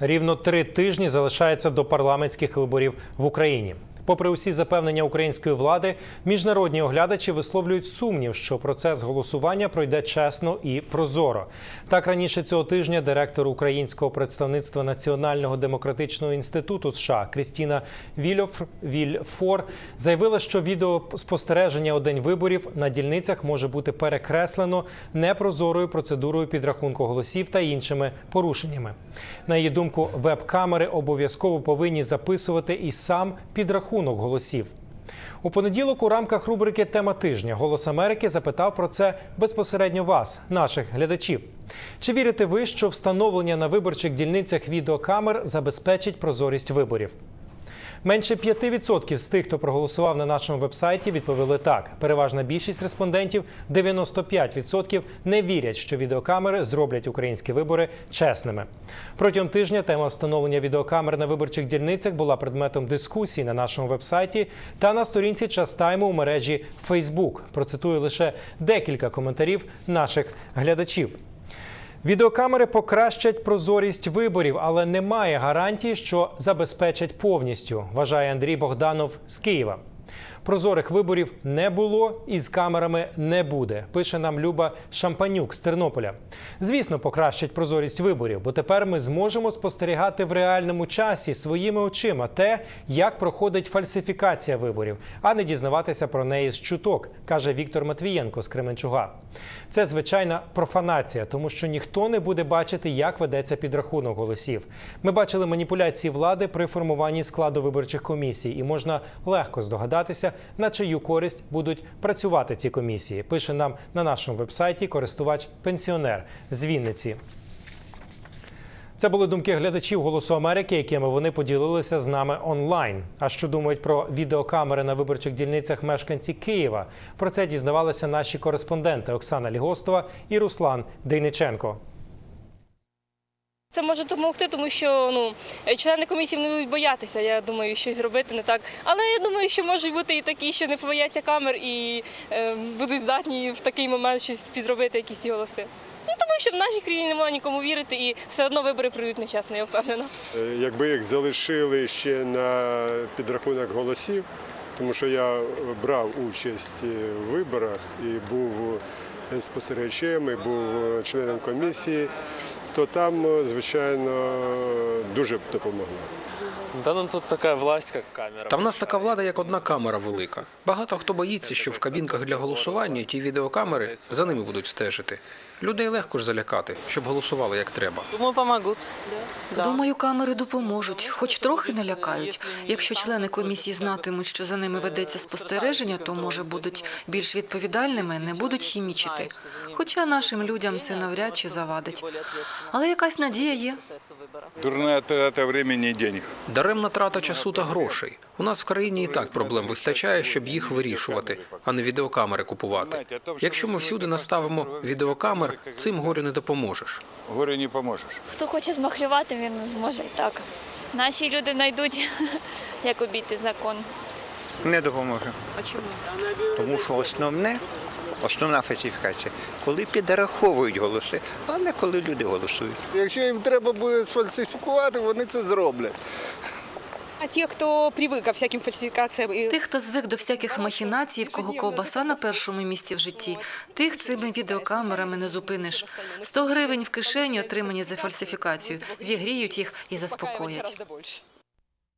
Рівно три тижні залишається до парламентських виборів в Україні. Попри усі запевнення української влади, міжнародні оглядачі висловлюють сумнів, що процес голосування пройде чесно і прозоро. Так раніше цього тижня директор українського представництва Національного демократичного інституту США Крістіна Вільоф Вільфор заявила, що відеоспостереження у день виборів на дільницях може бути перекреслено непрозорою процедурою підрахунку голосів та іншими порушеннями. На її думку, веб-камери обов'язково повинні записувати і сам підрахунок голосів. У понеділок у рамках рубрики Тема тижня Голос Америки запитав про це безпосередньо вас, наших глядачів. Чи вірите ви, що встановлення на виборчих дільницях відеокамер забезпечить прозорість виборів? Менше 5% з тих, хто проголосував на нашому вебсайті, відповіли так. Переважна більшість респондентів 95% не вірять, що відеокамери зроблять українські вибори чесними. Протягом тижня тема встановлення відеокамер на виборчих дільницях була предметом дискусії на нашому вебсайті та на сторінці Частайму у мережі Facebook. Процитую лише декілька коментарів наших глядачів. Відеокамери покращать прозорість виборів, але немає гарантії, що забезпечать повністю, вважає Андрій Богданов з Києва. Прозорих виборів не було і з камерами не буде. Пише нам Люба Шампанюк з Тернополя. Звісно, покращать прозорість виборів, бо тепер ми зможемо спостерігати в реальному часі своїми очима те, як проходить фальсифікація виборів, а не дізнаватися про неї з чуток, каже Віктор Матвієнко з Кременчуга. Це звичайна профанація, тому що ніхто не буде бачити, як ведеться підрахунок голосів. Ми бачили маніпуляції влади при формуванні складу виборчих комісій, і можна легко здогадатися, на чию користь будуть працювати ці комісії. Пише нам на нашому вебсайті користувач пенсіонер з Вінниці. Це були думки глядачів Голосу Америки, якими вони поділилися з нами онлайн. А що думають про відеокамери на виборчих дільницях мешканці Києва? Про це дізнавалися наші кореспонденти Оксана Лігостова і Руслан Дейниченко. Це може допомогти, тому що ну члени комісії не будуть боятися. Я думаю, щось зробити не так. Але я думаю, що можуть бути і такі, що не побояться камер і е, будуть здатні в такий момент щось підробити, якісь голоси. Ну тому що в нашій країні немає нікому вірити, і все одно вибори пройдуть нечесно, я впевнена. Е, Якби їх залишили ще на підрахунок голосів, тому що я брав участь в виборах і був спостерігачем, і був членом комісії, то там, звичайно, дуже допомогло. Да нам тут така власть, як камера. Та в нас така влада, як одна камера велика. Багато хто боїться, що в кабінках для голосування ті відеокамери за ними будуть стежити. Людей легко ж залякати, щоб голосували як треба. Думаю, помогут. Думаю, камери допоможуть, хоч трохи налякають. Якщо члени комісії знатимуть, що за ними ведеться спостереження, то може будуть більш відповідальними, не будуть хімічити. Хоча нашим людям це навряд чи завадить. Але якась надія є. Дурная трата времени и денег. Даремна трата часу та грошей. У нас в країні і так проблем вистачає, щоб їх вирішувати, а не відеокамери купувати. Якщо ми всюди наставимо відеокамер, цим горю не допоможеш. Горе не поможешь. Хто хоче змахлювати, він зможе і так. Наші люди знайдуть, як обійти закон. Не допоможе. А чому? Тому що основне, основна фальсифікація, коли підраховують голоси, а не коли люди голосують. Якщо їм треба буде сфальсифікувати, вони це зроблять. А ті, хто привик до всяким фальсифікаціям Тих, хто звик до всяких махінацій, в кого ковбаса на першому місці в житті, тих цими відеокамерами не зупиниш. 100 гривень в кишені, отримані за фальсифікацію, зігріють їх і заспокоять.